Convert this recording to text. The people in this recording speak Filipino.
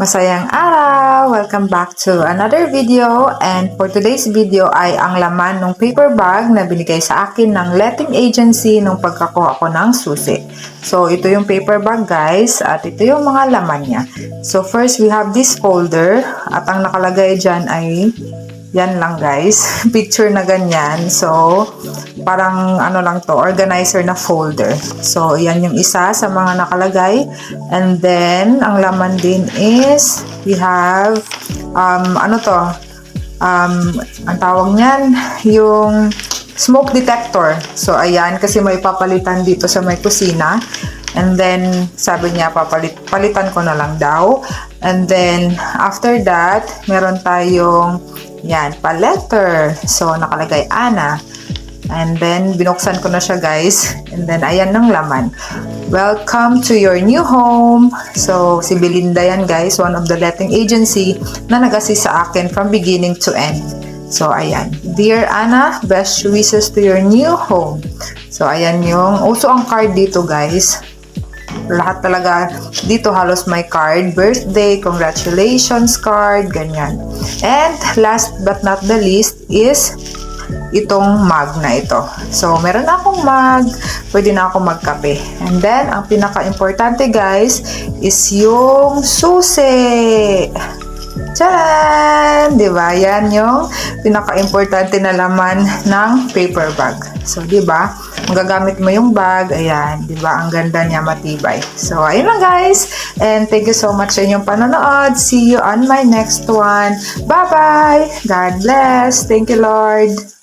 Masayang araw! Welcome back to another video and for today's video ay ang laman ng paper bag na binigay sa akin ng letting agency nung pagkakuha ko ng susi. So ito yung paper bag guys at ito yung mga laman niya. So first we have this folder at ang nakalagay dyan ay yan lang guys. Picture na ganyan. So, parang ano lang to, organizer na folder. So, yan yung isa sa mga nakalagay. And then, ang laman din is, we have, um, ano to, um, ang tawag niyan, yung smoke detector. So, ayan, kasi may papalitan dito sa may kusina. And then, sabi niya, papalit, palitan ko na lang daw. And then, after that, meron tayong, yan, pa-letter. So, nakalagay Ana. And then, binuksan ko na siya, guys. And then, ayan ng laman. Welcome to your new home. So, si Belinda yan, guys. One of the letting agency na nag-assist sa akin from beginning to end. So, ayan. Dear Anna, best wishes to your new home. So, ayan yung, also ang card dito, guys lahat talaga dito halos may card birthday congratulations card ganyan and last but not the least is itong mug na ito so meron na akong mug pwede na ako magkape and then ang pinaka importante guys is yung susi Tcharan! Di ba? Yan yung pinaka-importante na laman ng paper bag. So, di ba? Magagamit mo yung bag. Ayan. Di ba? Ang ganda niya, matibay. So, ayun lang guys. And thank you so much sa inyong panonood. See you on my next one. Bye-bye! God bless! Thank you, Lord!